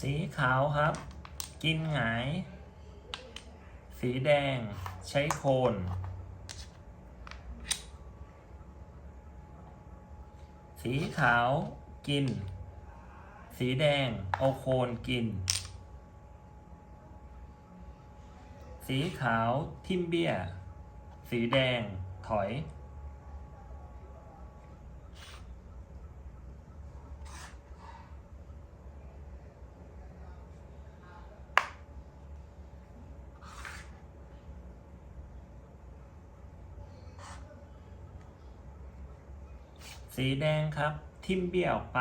สีขาวครับ กินหงาย สีแดงใช้โคน สีขาวกิน สีแดงเอาโคนกิน สีขาวทิมเบี้ย สีแดงถอย สีแดงครับ ทิมเบี้ยออกไป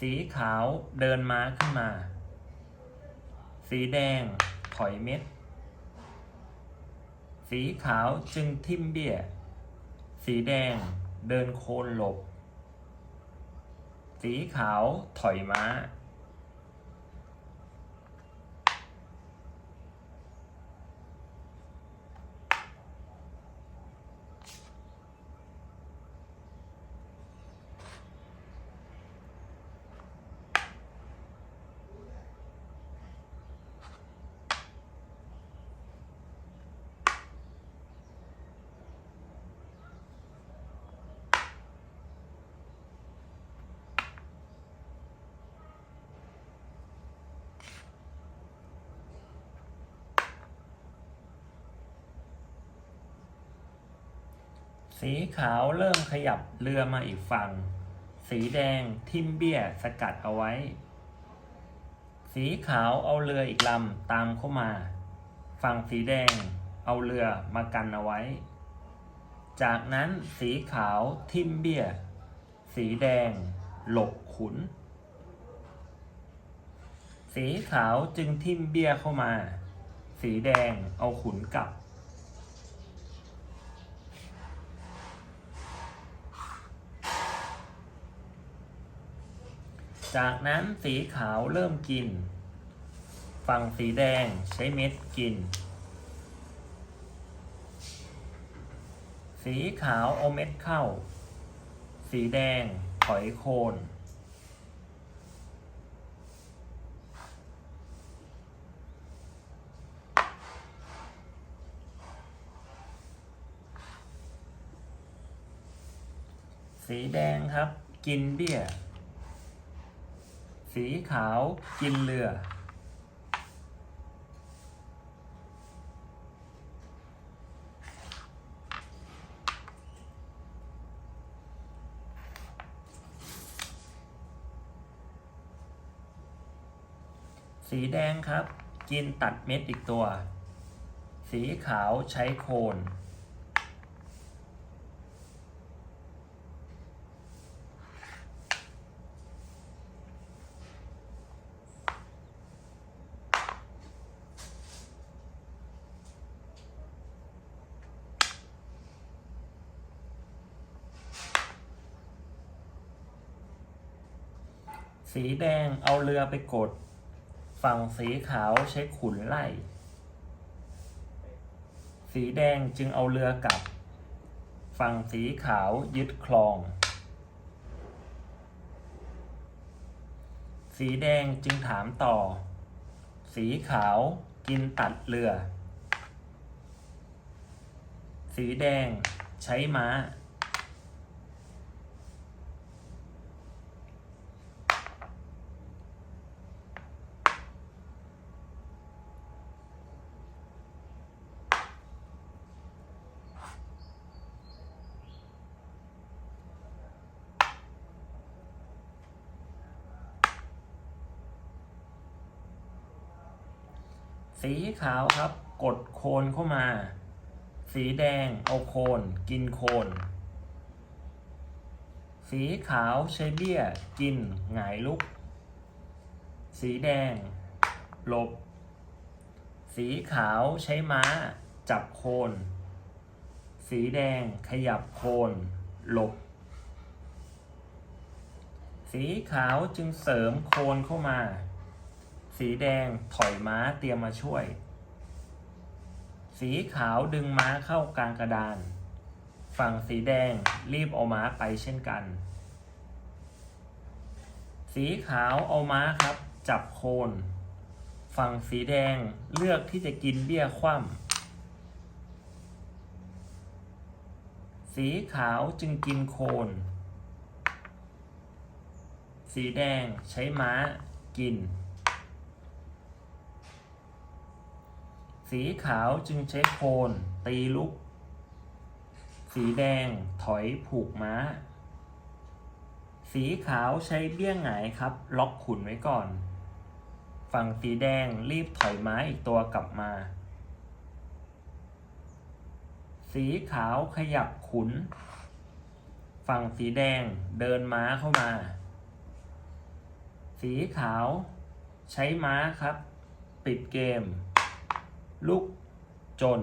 สีขาวเดินม้าขึ้นมา สีแดงถอยเม็ด สีขาวจึงทิมเบี้ย สีแดงเดินโคนหลบ สีขาวถอยม้า สีขาวเริ่มขยับเรือมาอีกฝั่ง สีแดงทิมเบี้ยสกัดเอาไว้ สีขาวเอาเรืออีกลำตามเข้ามา ฝั่งสีแดงเอาเรือมากันเอาไว้ จากนั้นสีขาวทิมเบี้ย สีแดง หลบขุน สีขาวจึงทิมเบี้ยเข้ามา สีแดงเอาขุนกลับ จากนั้นสีขาวเริ่มกิน ฝั่งสีแดงใช้เม็ดกิน สีขาวเอาเม็ดเข้า สีแดงถอยโคน สีแดงครับกินเบี้ย สีขาวกินเรือ สีแดงครับ กินตัดเม็ดอีกตัว สีขาวใช้โคน สีแดงเอาเรือไปกด ฝั่งสีขาวใช้ขุนไล่ สีแดงจึงเอาเรือกลับ ฝั่งสีขาวยึดคลอง สีแดงจึงถามต่อ สีขาวกินตัดเรือ สีแดงใช้ม้า สีขาวครับ กดโคนเข้ามา สีแดงเอาโคน กินโคน สีขาวใช้เบี้ย กินหงายลุก สีแดง หลบ สีขาวใช้ม้า จับโคน สีแดงขยับโคน หลบ สีขาวจึงเสริมโคนเข้ามา สีแดงถอยม้าเตรียมมาช่วย สีขาวดึงม้าเข้ากลางกระดาน ฝั่งสีแดงรีบเอาม้าไปเช่นกัน สีขาวเอาม้าครับ จับโคน ฝั่งสีแดงเลือกที่จะกินเบี้ยคว่ำสีขาวจึงกินโคน สีแดงใช้ม้ากิน สีขาวจึงใช้โคน ตีลุก สีแดงถอยผูกม้า สีขาวใช้เบี้ยหงายครับ ล็อกขุนไว้ก่อน ฝั่งสีแดงรีบถอยม้าอีกตัวกลับมา สีขาวขยับขุน ฝั่งสีแดงเดินม้าเข้ามา สีขาวใช้ม้าครับ ปิดเกม ลูกจน